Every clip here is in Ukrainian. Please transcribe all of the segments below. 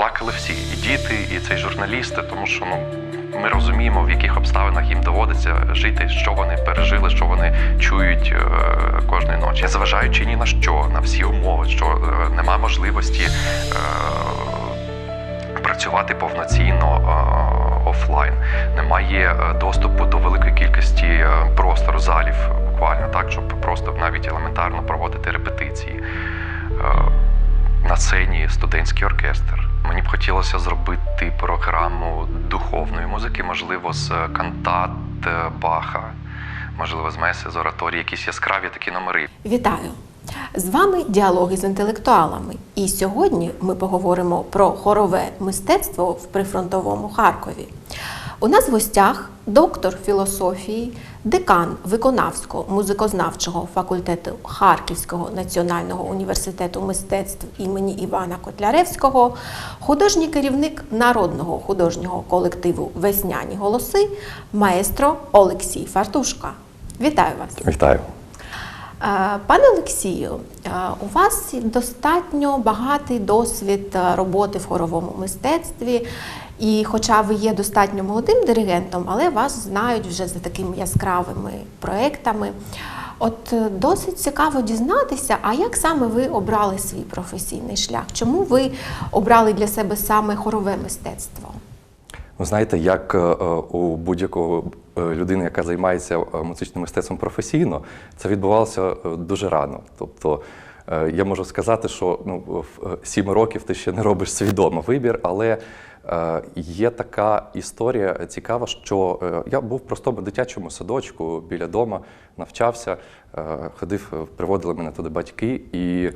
плакали всі, і діти, і цей журналісти, тому що ну. Ми розуміємо, в яких обставинах їм доводиться жити, що вони пережили, що вони чують е, кожної ночі, незважаючи ні на що, на всі умови, що е, немає можливості е, працювати повноцінно офлайн, немає доступу до великої кількості простору залів, буквально так, щоб просто навіть елементарно проводити репетиції. Е, на сцені студентський оркестр. Мені б хотілося зробити програму духовної музики, можливо, з кантат е, Баха, можливо, з меси, з oraторії, якісь яскраві такі номери. Вітаю! З вами діалоги з інтелектуалами. І сьогодні ми поговоримо про хорове мистецтво в прифронтовому Харкові. У нас в гостях доктор філософії, декан виконавського музикознавчого факультету Харківського національного університету мистецтв імені Івана Котляревського, художній керівник народного художнього колективу Весняні голоси, маестро Олексій Фартушка. Вітаю вас! Вітаю. Е, Пане Олексію, е, у вас достатньо багатий досвід е, роботи в хоровому мистецтві. І хоча ви є достатньо молодим диригентом, але вас знають вже за такими яскравими проектами. От е, досить цікаво дізнатися, а як саме ви обрали свій професійний шлях? Чому ви обрали для себе саме хорове мистецтво? Ви знаєте, як е, е, у будь-якого людини, яка займається музичним мистецтвом професійно, це відбувалося дуже рано. Тобто я можу сказати, що ну, в сім років ти ще не робиш свідомо вибір, але є така історія цікава, що е, я був в простому дитячому садочку біля дома, навчався, е, ходив, е, приводили мене туди батьки, і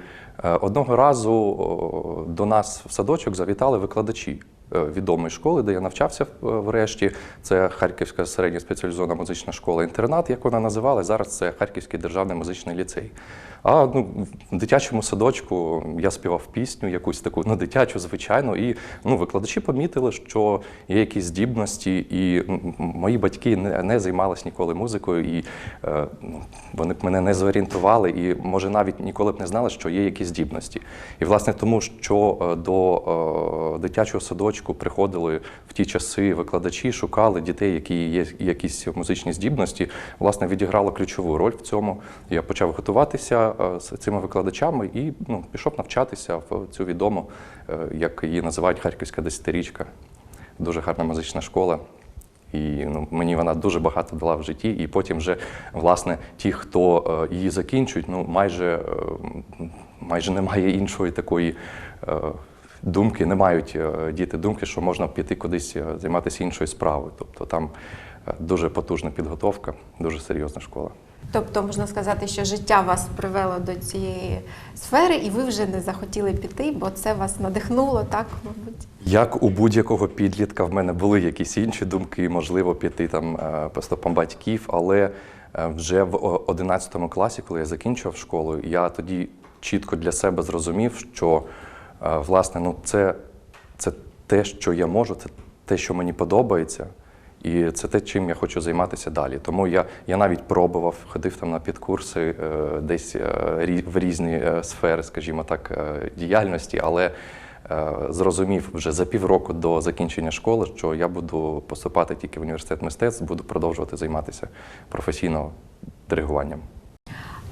е, одного разу до нас в садочок завітали викладачі е, відомої школи, де я навчався е, врешті. Це Харківська середня спеціалізована музична школа-інтернат, як вона називала. Зараз це Харківський державний музичний ліцей. А ну, в дитячому садочку я співав пісню, якусь таку ну, дитячу, звичайно, і ну, викладачі помітили, що є якісь здібності, і мої батьки не, не займалися ніколи музикою, і е, ну, вони б мене не зорієнтували, і може навіть ніколи б не знали, що є якісь здібності. І власне тому, що е, до е, дитячого садочку приходили в ті часи викладачі, шукали дітей, які є якісь музичні здібності, власне, відіграло ключову роль в цьому. Я почав готуватися з цими викладачами і ну, пішов навчатися в цю відому, е, як її називають Харківська десятирічка. Дуже гарна музична школа. І ну, мені вона дуже багато дала в житті. І потім вже, власне, ті, хто е, її закінчують, ну майже, е, майже немає іншої такої е, думки, не мають е, діти думки, що можна піти кудись е, займатися іншою справою. Тобто там е, дуже потужна підготовка, дуже серйозна школа. Тобто можна сказати, що життя вас привело до цієї сфери, і ви вже не захотіли піти, бо це вас надихнуло, так, мабуть. Як у будь-якого підлітка, в мене були якісь інші думки, можливо, піти там е, по стопам батьків, але е, вже в о- 11 класі, коли я закінчував школу, я тоді чітко для себе зрозумів, що е, власне ну, це, це те, що я можу, це те, що мені подобається. І це те, чим я хочу займатися далі. Тому я, я навіть пробував, ходив там на підкурси е, десь е, в різні е, сфери, скажімо так, діяльності, але зрозумів вже за півроку до закінчення школи, що я буду поступати тільки в університет мистецтв, буду продовжувати займатися професійно диригуванням.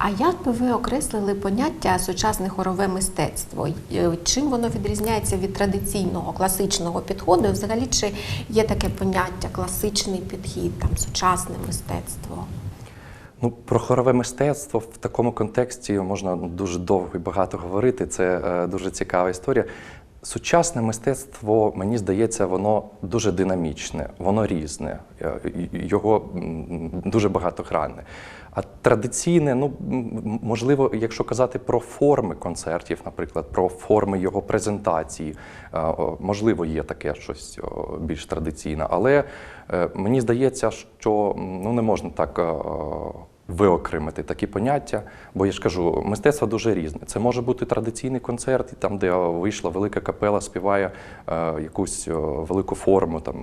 А як би ви окреслили поняття сучасне хорове мистецтво? Е, Чим воно відрізняється від традиційного класичного підходу? І взагалі, чи є таке поняття класичний підхід, там сучасне мистецтво? Ну, про хорове мистецтво в такому контексті можна дуже довго і багато говорити. Це е, дуже цікава історія. Сучасне мистецтво, мені здається, воно дуже динамічне, воно різне, е, його дуже багатогранне. А традиційне, ну можливо, якщо казати про форми концертів, наприклад, про форми його презентації, е, можливо, є таке щось більш традиційне, але е, мені здається, що ну не можна так. Виокремити такі поняття, бо я ж кажу, мистецтво дуже різне. Це може бути традиційний концерт, там, де вийшла велика капела, співає е, якусь е, велику форму, там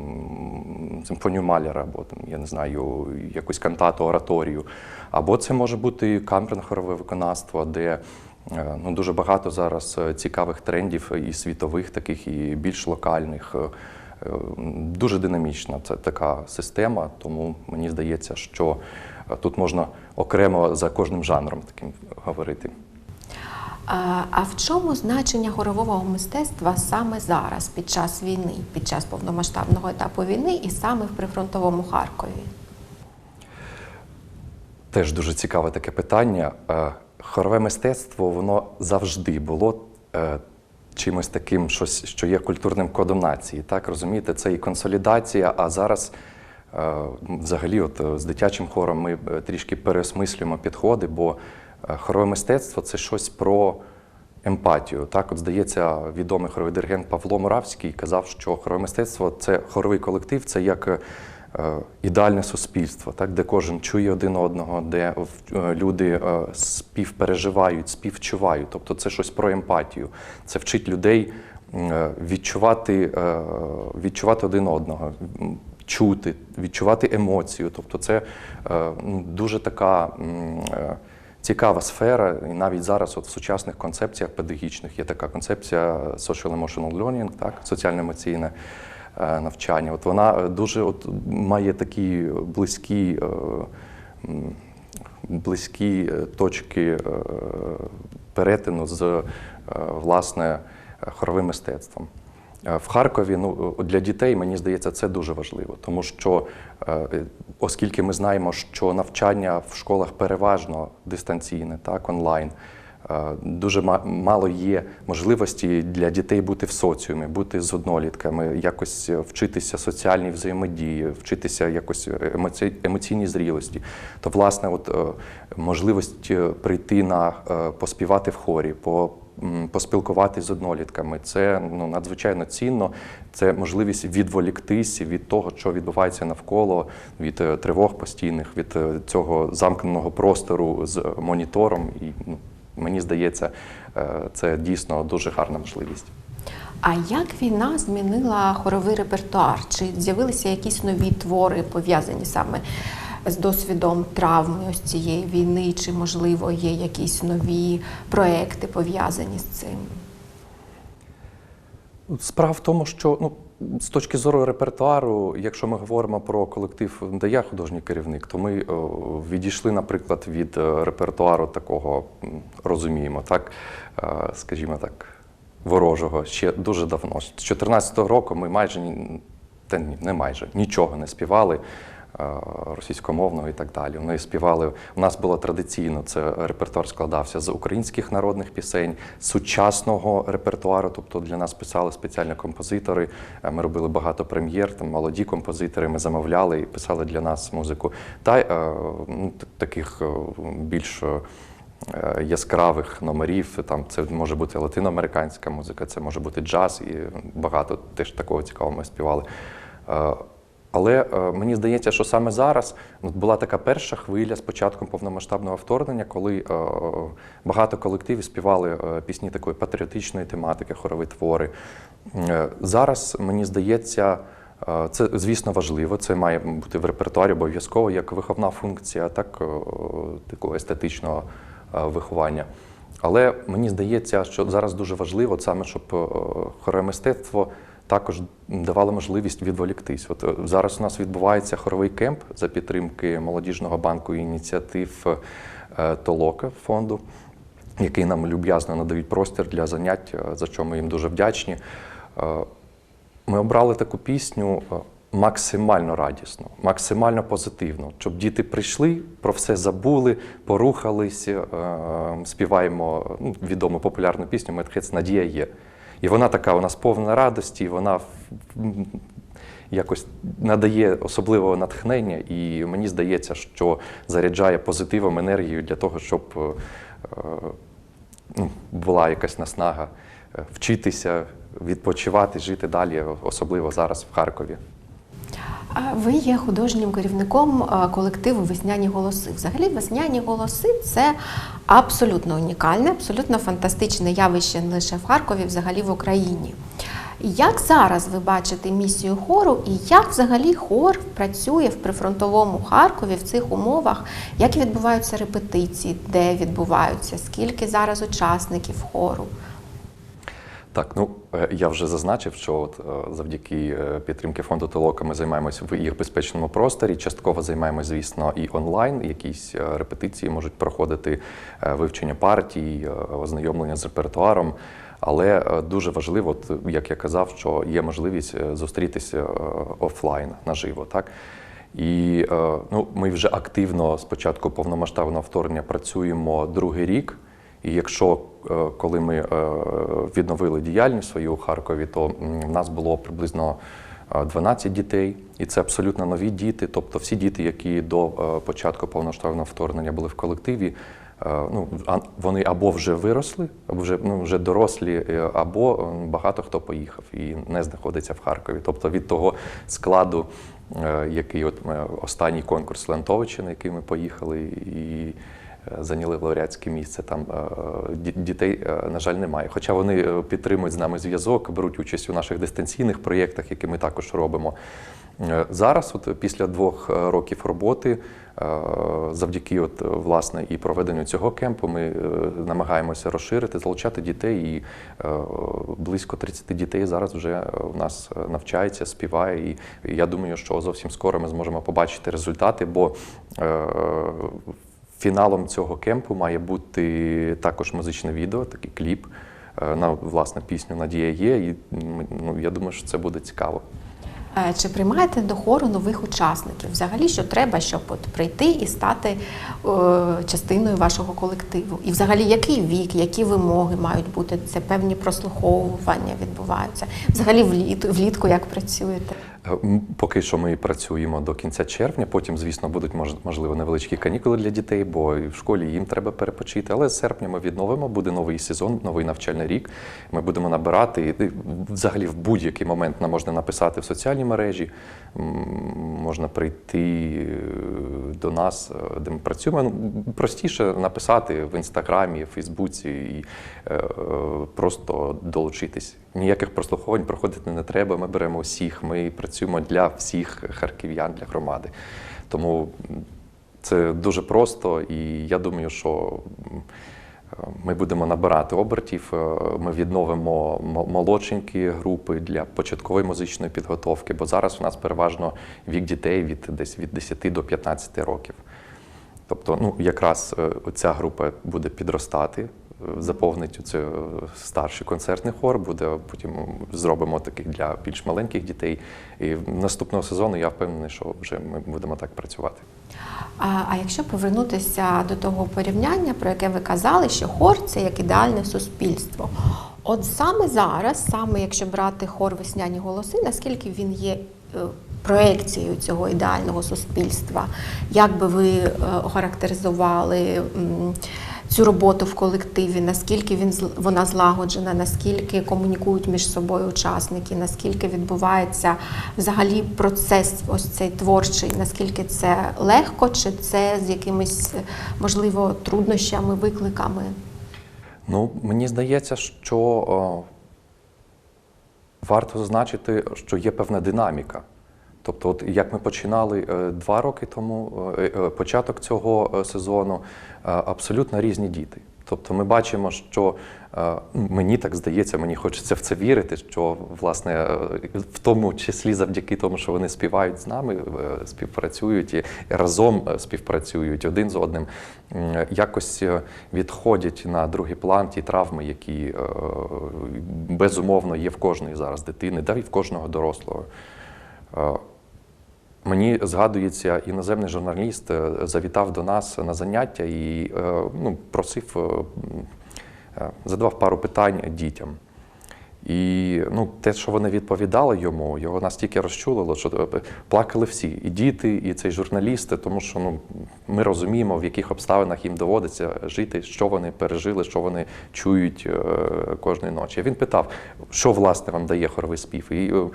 симфонію Маляра, або там, я не знаю, якусь кантату, ораторію. Або це може бути камерне хорове виконавство, де Е, Ну, дуже багато зараз е, цікавих трендів і світових, таких, і більш локальних. Дуже динамічна це така система, тому мені здається, що тут можна окремо за кожним жанром таким говорити. А, в чому значення хорового мистецтва саме зараз, під час війни, під час повномасштабного етапу війни і саме в прифронтовому Харкові? Теж дуже цікаве таке питання. Е, Хорове мистецтво воно завжди було е, чимось таким, щось, що є культурним кодом нації. Так розумієте, це і консолідація. А зараз, взагалі, от е, з дитячим хором ми е, трішки переосмислюємо підходи, бо е, хорове мистецтво це щось про емпатію. Так, от здається, відомий хоровий диригент Павло Муравський казав, що хорове мистецтво це хоровий колектив, це як е, ідеальне суспільство, так, де кожен чує один одного, де е, люди е, співпереживають, співчувають. Тобто це щось про емпатію. Це вчить людей е, відчувати, е, відчувати один одного. Чути, відчувати емоцію. Тобто, це е, ну, дуже така е, цікава сфера, і навіть зараз, от в сучасних концепціях педагогічних, є така концепція social emotional learning, так, соціально-емоційне е, навчання. От вона дуже от, має такі близькі, близькі точки перетину з власне хоровим мистецтвом. Е, В Харкові ну, для дітей, мені здається, це дуже важливо, тому що, е, оскільки ми знаємо, що навчання в школах переважно дистанційне, так, онлайн, е, дуже ма- мало є можливості для дітей бути в соціумі, бути з однолітками, якось вчитися соціальній взаємодії, вчитися якось емоці... емоційній зрілості. То, власне, от, е, можливість е, прийти на е, поспівати в хорі, по м, поспілкуватися з однолітками. Це ну, надзвичайно цінно. Це можливість відволіктись від того, що відбувається навколо, від е, тривог постійних, від е, цього замкненого простору з монітором. І ну, мені здається, е, це дійсно дуже гарна можливість. А як війна змінила хоровий репертуар? Чи з'явилися якісь нові твори, пов'язані саме з досвідом травми ось цієї війни? Чи, можливо, є якісь нові проекти пов'язані з цим? Справа в тому, що ну, з точки зору репертуару, якщо ми говоримо про колектив, де я художній керівник, то ми відійшли, наприклад, від е, репертуару такого, розуміємо, так, е, скажімо так, ворожого ще дуже давно. З 2014 року ми майже та ні, не майже нічого не співали. Е, Російськомовного і так далі. Вони співали. У нас було традиційно це репертуар складався з українських народних пісень, сучасного репертуару. Тобто для нас писали спеціальні композитори. Е, Ми робили багато прем'єр, там молоді композитори. Ми замовляли і писали для нас музику. Та е, ну, таких більш яскравих номерів. Там це може бути латиноамериканська музика, це може бути джаз, і багато теж такого цікавого ми співали. Але е, мені здається, що саме зараз от була така перша хвиля з початком повномасштабного вторгнення, коли е, багато колективів співали е, пісні такої патріотичної тематики, хорові твори. Зараз мені здається. Це, звісно, важливо, це має бути в репертуарі обов'язково як виховна функція, так такого естетичного виховання. Але мені здається, що зараз дуже важливо саме, щоб е, хорове мистецтво також давало можливість відволіктись. От е, зараз у нас відбувається хоровий кемп за підтримки молодіжного банку ініціатив е, Толока фонду, який нам люб'язно надають простір для занять, е, за що ми їм дуже вдячні. Ми обрали таку пісню максимально радісно, максимально позитивно, щоб діти прийшли, про все забули, порухались, е, співаємо ну, відому популярну пісню Медхец Надія є. І вона така у нас повна радості, вона якось надає особливого натхнення, і мені здається, що заряджає позитивом енергію для того, щоб е, е, ну, була якась наснага е, вчитися, відпочивати, жити далі, особливо зараз в Харкові. Ви є художнім керівником колективу Весняні голоси. Взагалі, весняні голоси це абсолютно унікальне, абсолютно фантастичне явище не лише в Харкові, взагалі в Україні. Як зараз ви бачите місію хору і як взагалі хор працює в прифронтовому Харкові в цих умовах? Як відбуваються репетиції, де відбуваються, скільки зараз учасників хору? Так, ну е, я вже зазначив, що от е, завдяки е, підтримки фонду Толока ми займаємося в їх безпечному просторі. Частково займаємося, звісно, і онлайн. Якісь е, репетиції можуть проходити е, вивчення партій, е, ознайомлення з репертуаром. Але е, дуже важливо, от, як я казав, що є можливість е, зустрітися е, офлайн наживо. Так? І е, ну, ми вже активно з початку повномасштабного вторгнення працюємо другий рік. І якщо е, коли ми е, відновили діяльність свою у Харкові, то в нас було приблизно е, 12 дітей, і це абсолютно нові діти. Тобто всі діти, які до е, початку повномасштабного вторгнення були в колективі, е, ну вони або вже виросли, або вже ну вже дорослі, е, або е, багато хто поїхав і не знаходиться в Харкові. Тобто від того складу, е, який от е, останній конкурс Лентовича, на який ми поїхали, і е, зайняли лауреатське місце. Там е, дітей, е, на жаль, немає. Хоча вони е, підтримують з нами зв'язок, беруть участь у наших дистанційних проєктах, які ми також робимо. Зараз, от після двох років роботи, завдяки от, власне і проведенню цього кемпу, ми намагаємося розширити, залучати дітей. І близько 30 дітей зараз вже у нас навчається, співає. І я думаю, що зовсім скоро ми зможемо побачити результати, бо фіналом цього кемпу має бути також музичне відео, такий кліп е, на власне пісню Надія є. І ну, я думаю, що це буде цікаво. Е, Чи приймаєте до хору нових учасників? Взагалі, що треба, щоб от прийти і стати е, частиною вашого колективу? І взагалі, який вік, які вимоги мають бути? Це певні прослуховування відбуваються. Взагалі, вліт, влітку як працюєте? Е, Поки що ми працюємо до кінця червня. Потім, звісно, будуть можливо невеличкі канікули для дітей, бо в школі їм треба перепочити. Але з серпня ми відновимо. Буде новий сезон, новий навчальний рік. Ми будемо набирати. Взагалі, в будь-який момент нам можна написати в соціальній мережі. Можна прийти е, до нас, е, де ми працюємо. Ну, Простіше написати в інстаграмі, в Фейсбуці і просто долучитись. Ніяких прослуховувань проходити не треба. Ми беремо усіх. Ми працюємо для всіх харків'ян, для громади. Тому це дуже просто, і я думаю, що ми будемо набирати обертів. е, Ми відновимо молодшенькі групи для початкової музичної підготовки, бо зараз у нас переважно вік дітей від десь від 10 до 15 років. Тобто, ну якраз е, ця група буде підростати, заповнить це старший концертний хор, буде потім зробимо таких для більш маленьких дітей. І наступного сезону я впевнений, що вже ми будемо так працювати. А, а якщо повернутися до того порівняння, про яке ви казали, що хор це як ідеальне суспільство. От саме зараз, саме якщо брати хор весняні голоси, наскільки він є е, проекцією цього ідеального суспільства, як би ви е, охарактеризували м, цю роботу в колективі, наскільки він вона злагоджена, наскільки комунікують між собою учасники, наскільки відбувається взагалі процес ось цей творчий, наскільки це легко, чи це з якимись е, можливо труднощами, викликами? Ну, мені здається, що о, варто зазначити, що є певна динаміка. Тобто, от як ми починали е, два роки тому, е, е, початок цього сезону, абсолютно різні діти. Тобто ми бачимо, що мені так здається, мені хочеться в це вірити, що власне в тому числі завдяки тому, що вони співають з нами, співпрацюють і разом співпрацюють один з одним, якось відходять на другий план ті травми, які безумовно є в кожної зараз дитини, да й в кожного дорослого. Мені згадується, іноземний журналіст е, завітав до нас на заняття і е, ну, просив, е, задавав пару питань дітям. І ну, те, що вони відповідали йому, його настільки розчулило, що е, плакали всі, і діти, і цей журналісти, тому що ну, ми розуміємо, в яких обставинах їм доводиться жити, що вони пережили, що вони чують е, кожної ночі. Він питав, що власне вам дає хоровий спів. І е,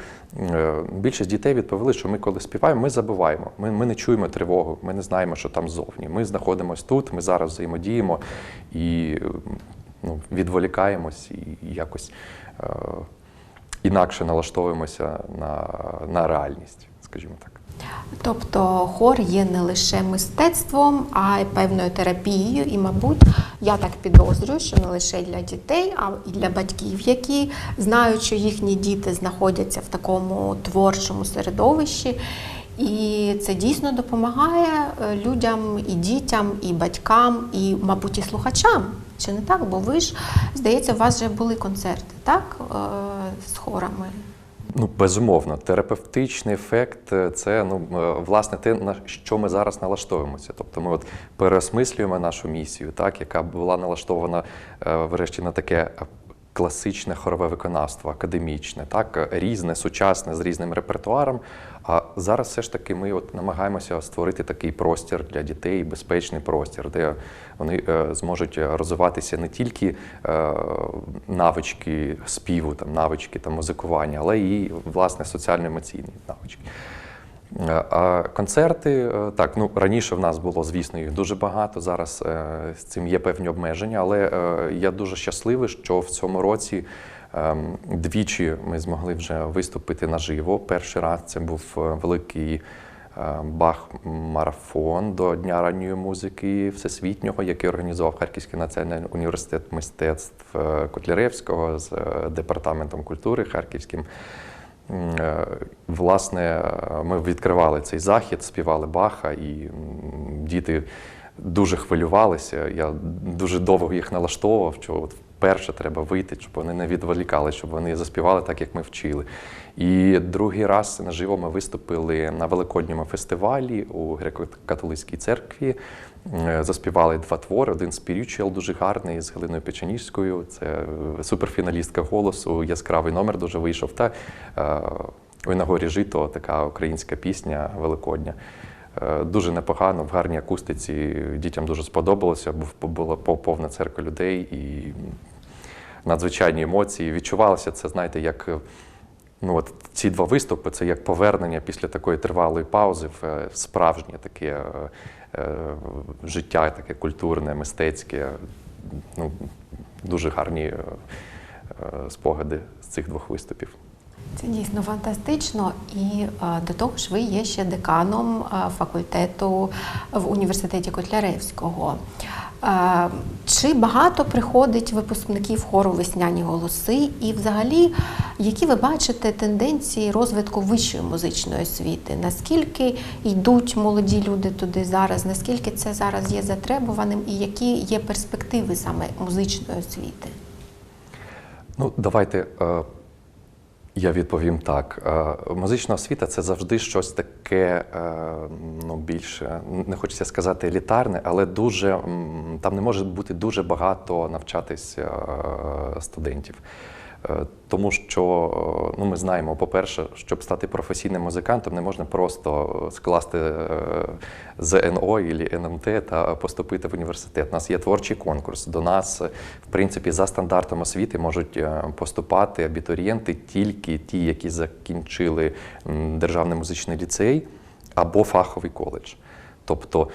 е, більшість дітей відповіли, що ми, коли співаємо, ми забуваємо. Ми, ми не чуємо тривогу, ми не знаємо, що там зовні. Ми знаходимося тут, ми зараз взаємодіємо і ну, відволікаємось і якось. е, інакше налаштовуємося на, на реальність, скажімо так. Тобто хор є не лише мистецтвом, а й певною терапією. І, мабуть, я так підозрюю, що не лише для дітей, а й для батьків, які знають, що їхні діти знаходяться в такому творчому середовищі. І це дійсно допомагає е, людям, і дітям, і батькам, і, мабуть, і слухачам. Чи не так? Бо ви ж, здається, у вас вже були концерти, так? е, З хорами. Ну, безумовно, терапевтичний ефект е, це ну власне те, на що ми зараз налаштовуємося. Тобто ми от переосмислюємо нашу місію, так, яка була налаштована врешті на таке класичне хорове виконавство, академічне, так, різне, сучасне, з різним репертуаром. А зараз все ж таки ми от намагаємося створити такий простір для дітей, безпечний простір, де вони е, зможуть розвиватися не тільки е, навички співу, там, навички там, музикування, але і власне соціально-емоційні навички. Е, А концерти, так, ну раніше в нас було, звісно, їх дуже багато. Зараз з цим є певні обмеження, але я дуже щасливий, що в цьому році двічі ми змогли вже виступити наживо. Перший раз це був е, великий е, Бах-марафон до Дня ранньої музики всесвітнього, який організував Харківський національний університет мистецтв е, Котляревського з департаментом культури Харківським. Власне, ми відкривали цей захід, співали Баха, і діти дуже хвилювалися. Я дуже довго їх налаштовував, що от вперше треба вийти, щоб вони не відволікали, щоб вони заспівали так, як ми вчили. І другий раз наживо ми виступили на Великодньому фестивалі у греко-католицькій церкві. Е, Заспівали два твори. Один спірічуал дуже гарний з Галиною Печеніжською. Це е, суперфіналістка голосу, яскравий номер дуже вийшов. Та е, «Ой на горі жито, така українська пісня великодня. Е, Дуже непогано, в гарній акустиці. Дітям дуже сподобалося. Був була повна церква людей і надзвичайні емоції. Відчувалося це, знаєте, як. е, Ну, от ці два виступи це як повернення після такої тривалої паузи в е, справжнє таке життя, таке культурне, мистецьке. Ну, дуже гарні спогади з цих двох виступів. Це дійсно фантастично. І е, до того ж, ви є ще деканом е, факультету в університеті Котляревського. Е, Чи багато приходить випускників хору весняні голоси? І взагалі, які ви бачите тенденції розвитку вищої музичної освіти? Наскільки йдуть молоді люди туди зараз? Наскільки це зараз є затребуваним, і які є перспективи саме музичної освіти? Ну, давайте я відповім так. Е, Музична освіта це завжди щось таке, е, ну, більше, не хочеться сказати елітарне, але дуже там не може бути дуже багато навчатись е, студентів. Е, Тому що е, ну, ми знаємо, по-перше, щоб стати професійним музикантом, не можна просто скласти е, ЗНО або НМТ та поступити в університет. У нас є творчий конкурс. До нас, в принципі, за стандартом освіти можуть поступати абітурієнти тільки ті, які закінчили державний музичний ліцей або фаховий коледж. Тобто,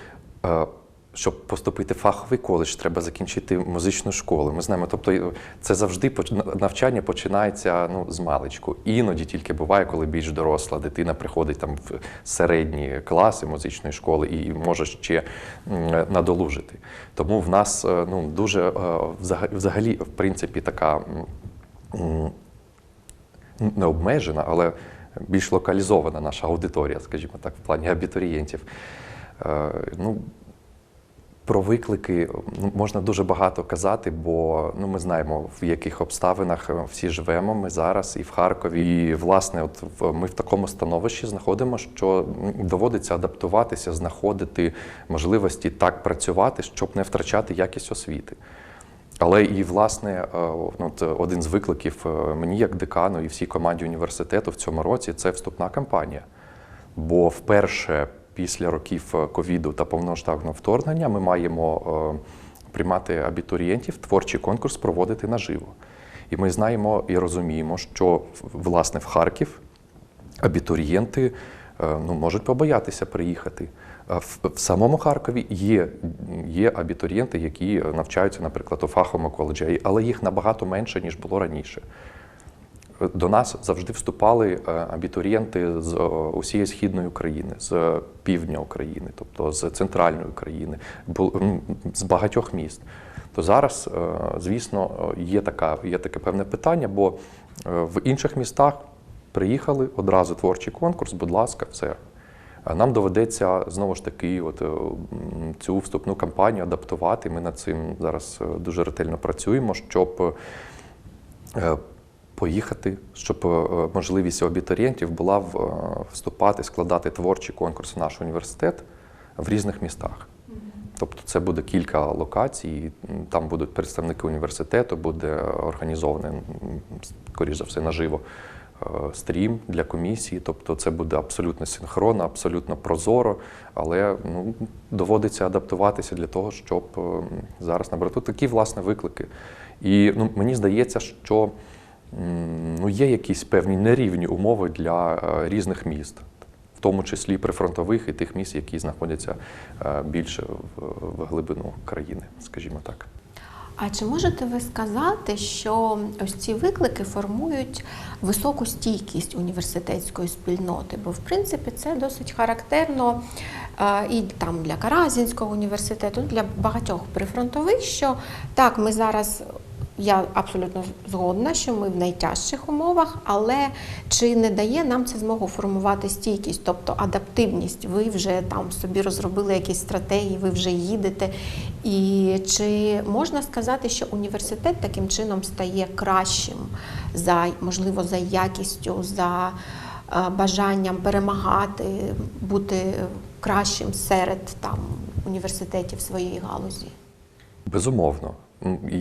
щоб поступити в фаховий коледж, треба закінчити музичну школу. Ми знаємо, тобто це завжди навчання починається ну, з маличку. Іноді тільки буває, коли більш доросла дитина приходить там в середні класи музичної школи і може ще надолужити. Тому в нас е, ну, дуже е, взагалі, в принципі, така. не обмежена, але більш локалізована наша аудиторія, скажімо так, в плані абітурієнтів. Е, Ну, про виклики можна дуже багато казати, бо ну, ми знаємо, в яких обставинах е, всі живемо ми зараз і в Харкові. І, власне, от ми в такому становищі знаходимо, що доводиться адаптуватися, знаходити можливості так працювати, щоб не втрачати якість освіти. Але і власне е, ну, от один з викликів е, мені як декану і всій команді університету в цьому році це вступна кампанія. Бо вперше після років е, ковіду та повномасштабного вторгнення ми маємо е, приймати абітурієнтів, творчий конкурс проводити наживо. І ми знаємо і розуміємо, що власне в Харків абітурієнти е, ну, можуть побоятися приїхати. В самому Харкові є, є абітурієнти, які навчаються, наприклад, у фаховому коледжі, але їх набагато менше, ніж було раніше. До нас завжди вступали е, абітурієнти з е, усієї східної України, з півдня України, тобто з центральної України, з багатьох міст. То зараз, е, звісно, є, така, є таке певне питання, бо в інших містах приїхали одразу творчий конкурс, будь ласка, все. Нам доведеться знову ж таки от, цю вступну кампанію адаптувати. Ми над цим зараз дуже ретельно працюємо, щоб поїхати, щоб е, можливість абітурієнтів була е, вступати, складати творчі конкурси в наш університет в різних містах. Тобто це буде кілька локацій, там будуть представники університету, буде організований, скоріш за все, наживо е, стрім для комісії. Тобто це буде абсолютно синхронно, абсолютно прозоро, але ну, доводиться адаптуватися для того, щоб зараз набрати такі власне виклики. І ну, мені здається, що ну, є якісь певні нерівні умови для е, різних міст в тому числі прифронтових і тих міст, які знаходяться е, більше в, глибину країни, скажімо так. А чи можете ви сказати, що ось ці виклики формують високу стійкість університетської спільноти? Бо в принципі це досить характерно е, і там для Каразінського університету, для багатьох прифронтових, що так, ми зараз. Я абсолютно згодна, що ми в найтяжчих умовах, але чи не дає нам це змогу формувати стійкість, тобто адаптивність? Ви вже там собі розробили якісь стратегії, ви вже їдете. І чи можна сказати, що університет таким чином стає кращим за можливо за якістю, за е, бажанням перемагати, бути кращим серед там університетів своєї галузі? Безумовно.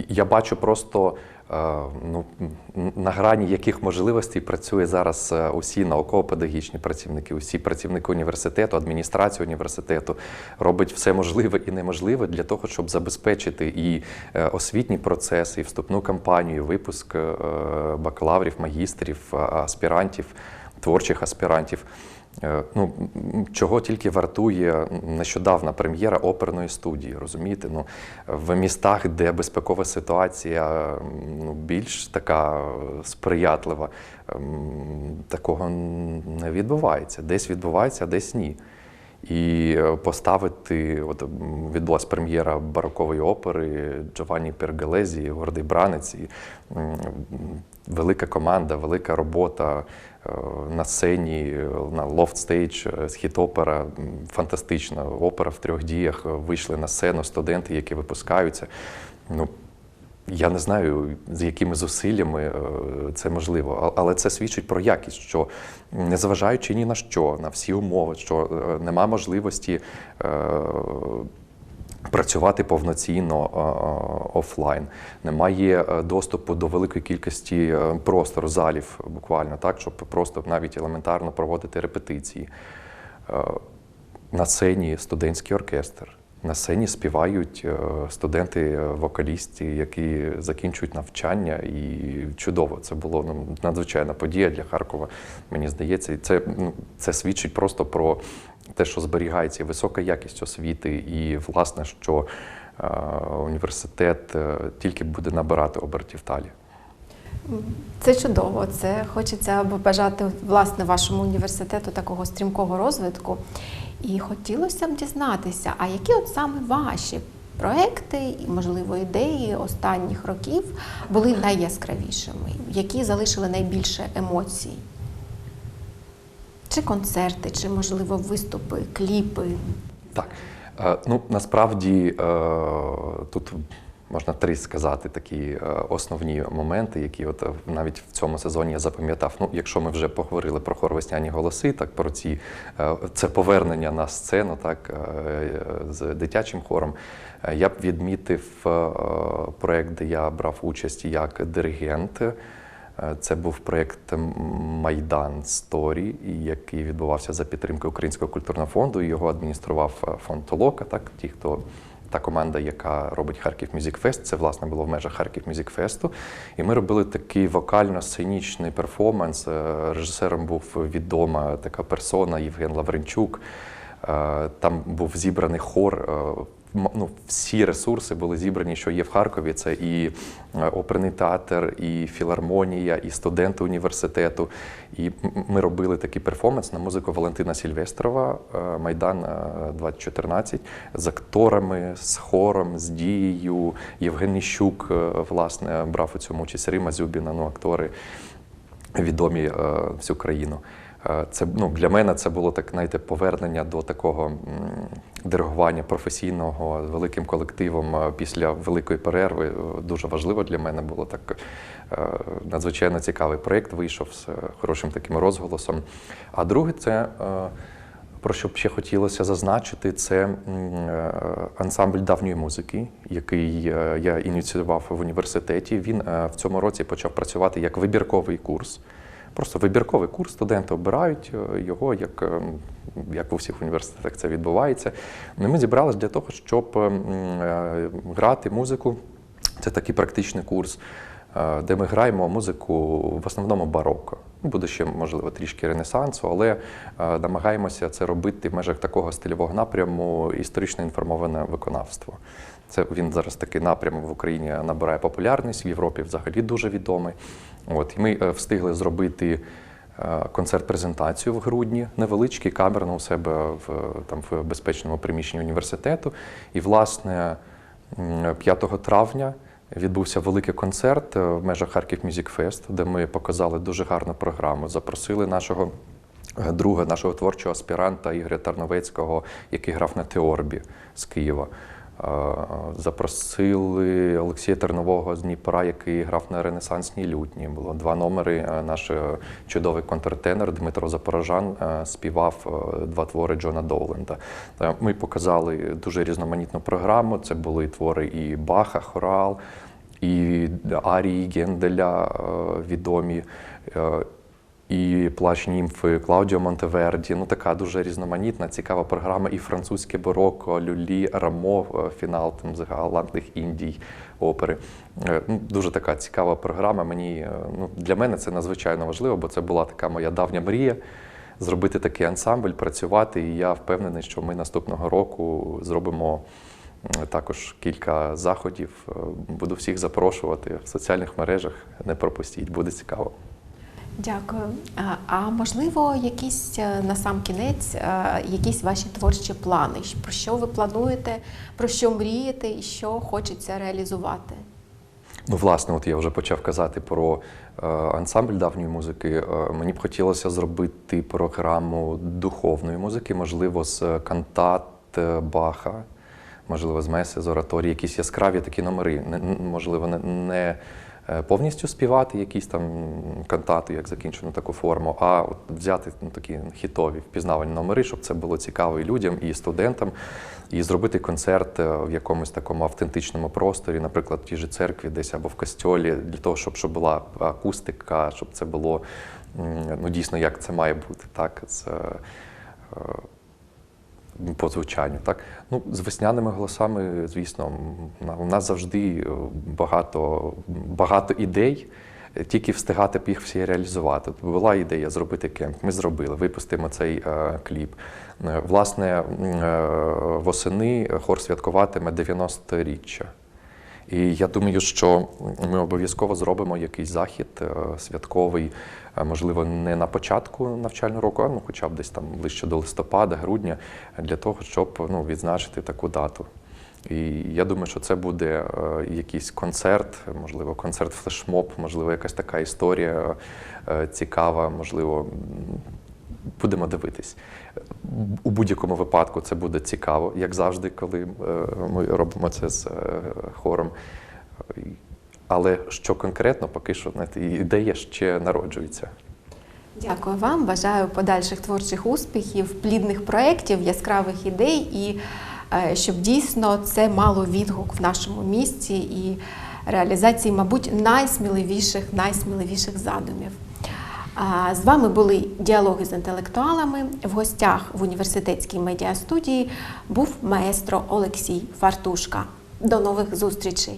Я бачу просто е, ну, на грані яких можливостей працює зараз е, усі науково-педагогічні працівники, усі працівники університету, адміністрація університету робить все можливе і неможливе для того, щоб забезпечити і е, освітні процеси, і вступну кампанію, і випуск бакалаврів, магістрів, аспірантів, творчих аспірантів. Е, Ну, чого тільки вартує нещодавна прем'єра оперної студії, розумієте? Ну, в містах, де безпекова ситуація ну, більш така сприятлива, такого не відбувається. Десь відбувається, а десь ні. І е, поставити, от м, відбулася прем'єра барокової опери Джованні Пергелезі, Гордий Бранець. І, велика команда, велика робота на сцені, е, на лофт-стейдж, е, схід-опера, фантастична опера в трьох діях. е, Вийшли на сцену студенти, які випускаються. Ну, я не знаю, з якими зусиллями е, це можливо, але це свідчить про якість, що незважаючи ні на що, на всі умови, що е, нема можливості е, працювати повноцінно е, офлайн, немає е, доступу до великої кількості е, простору, залів, буквально так, щоб просто навіть елементарно проводити репетиції. Е, На сцені студентський оркестр. На сцені співають е, студенти-вокалісти, які закінчують навчання, і чудово. Це було ну, надзвичайна подія для Харкова. Мені здається, і це, ну, це свідчить просто про те, що зберігається і висока якість освіти, і власне, що е, університет е, тільки буде набирати обертів далі. Це чудово. Це хочеться побажати власне вашому університету такого стрімкого розвитку. І хотілося б дізнатися, а які от саме ваші проекти і, можливо, ідеї останніх років були найяскравішими, які залишили найбільше емоцій? Чи концерти, чи, можливо, виступи, кліпи? Так. Е, Ну, насправді е, тут можна три сказати такі е, основні моменти, які от навіть в цьому сезоні я запам'ятав. Ну, якщо ми вже поговорили про хор «Весняні голоси, так про ці це повернення на сцену, так з дитячим хором. Я б відмітив проект, де я брав участь як диригент. Е, Це був проєкт Майдан Сторі, який відбувався за підтримки Українського культурного фонду. Його адміністрував е, фонд Толока. Так, ті, хто та команда, яка робить Харків Мюзик Фест, це власне було в межах Харків Мюзик Фесту. І ми робили такий вокально-сценічний перформанс. Е, Режисером був відома така персона Євген Лавренчук. Там був зібраний хор ну, всі ресурси були зібрані, що є в Харкові. Це і е, оперний театр, і філармонія, і студенти університету. І ми робили такий перформанс на музику Валентина Сільвестрова, е, Майдан е, 2014, з акторами, з хором, з дією. Євген Ніщук, е, власне, брав у цьому участь Рима Зюбіна, ну, актори відомі е, всю країну. Е, Це ну, для мене це було так, знаєте, повернення до такого диригування професійного з великим колективом е, після великої перерви. Е, Дуже важливо для мене було так надзвичайно цікавий проєкт вийшов з хорошим таким розголосом. А друге, це про що б ще хотілося зазначити, це ансамбль давньої музики, який я ініціював в університеті. Він в цьому році почав працювати як вибірковий курс. Просто вибірковий курс, студенти обирають е, його, як, е, як у всіх університетах це відбувається. Ну, Ми зібралися для того, щоб е, грати музику. Це такий практичний курс, де ми граємо музику в основному бароко. Ну, Буде ще, можливо, трішки ренесансу, але е, намагаємося це робити в межах такого стильового напряму історично інформоване виконавство. Це він зараз такий напрям в Україні набирає популярність, в Європі взагалі дуже відомий. От, і ми е, встигли зробити е, концерт-презентацію в грудні, невеличкий, камерно у себе в, там, в безпечному приміщенні університету. І, власне, 5 травня відбувся великий концерт е, в межах Харків Music Fest, де ми показали дуже гарну програму. Запросили нашого е, друга, нашого творчого аспіранта Ігоря Тарновецького, який грав на Теорбі з Києва. Запросили Олексія Тернового з Дніпра, який грав на ренесансній лютні. Було два номери. Е, Наш е, чудовий контртенор Дмитро Запорожан е, співав два твори Джона Доуленда. Ми показали дуже різноманітну програму. Це були твори і Баха, Хорал, і Арії Генделя відомі. І плач німфи Клаудіо Монтеверді. Ну така дуже різноманітна, цікава програма. І французьке бароко, люлі, рамо, е, фінал там з індій опери. Е, Ну, дуже така цікава програма. Мені е, ну для мене це надзвичайно важливо, бо це була така моя давня мрія. Зробити такий ансамбль, працювати, і я впевнений, що ми наступного року зробимо також кілька заходів. Буду всіх запрошувати в соціальних мережах. Не пропустіть, буде цікаво. Дякую. А, можливо, якісь е, на сам кінець, е, якісь ваші творчі плани? Про що ви плануєте, про що мрієте і що хочеться реалізувати? Ну, власне, от я вже почав казати про е, ансамбль давньої музики. Мені б хотілося зробити програму духовної музики, можливо, з кантат Баха, можливо, з меси, з ораторії, якісь яскраві такі номери. Можливо, не, повністю співати якісь там кантати, як закінчену таку форму, а от взяти ну, такі хітові впізнавані номери, щоб це було цікаво і людям, і студентам, і зробити концерт е, в якомусь такому автентичному просторі, наприклад, в тій же церкві, десь або в костьолі, для того, щоб, щоб була акустика, щоб це було ну, дійсно як це має бути, так? З, е, е, по звучанню. Так? Ну, з весняними голосами, звісно, у нас завжди е, багато, багато ідей. е, Тільки встигати б їх всі реалізувати. Була ідея зробити кемп. Ми зробили, випустимо цей е, кліп. Е, Власне, е, восени хор святкуватиме 90-річчя. І я думаю, що ми обов'язково зробимо якийсь захід е, святковий, е, можливо, не на початку навчального року, а ну, хоча б десь там ближче до листопада, грудня, для того, щоб ну, відзначити таку дату. І я думаю, що це буде е, якийсь концерт, можливо, концерт флешмоб, можливо, якась така історія цікава, можливо, будемо дивитись. У будь-якому випадку це буде цікаво, як завжди, коли е, ми робимо це з е, хором. Але що конкретно, поки що ідея ще народжується. Дякую вам. Бажаю подальших творчих успіхів, плідних проєктів, яскравих ідей і е, щоб дійсно це мало відгук в нашому місті і реалізації, мабуть, найсміливіших, найсміливіших задумів. З вами були діалоги з інтелектуалами. В гостях в університетській медіастудії був маестро Олексій Фартушка. До нових зустрічей!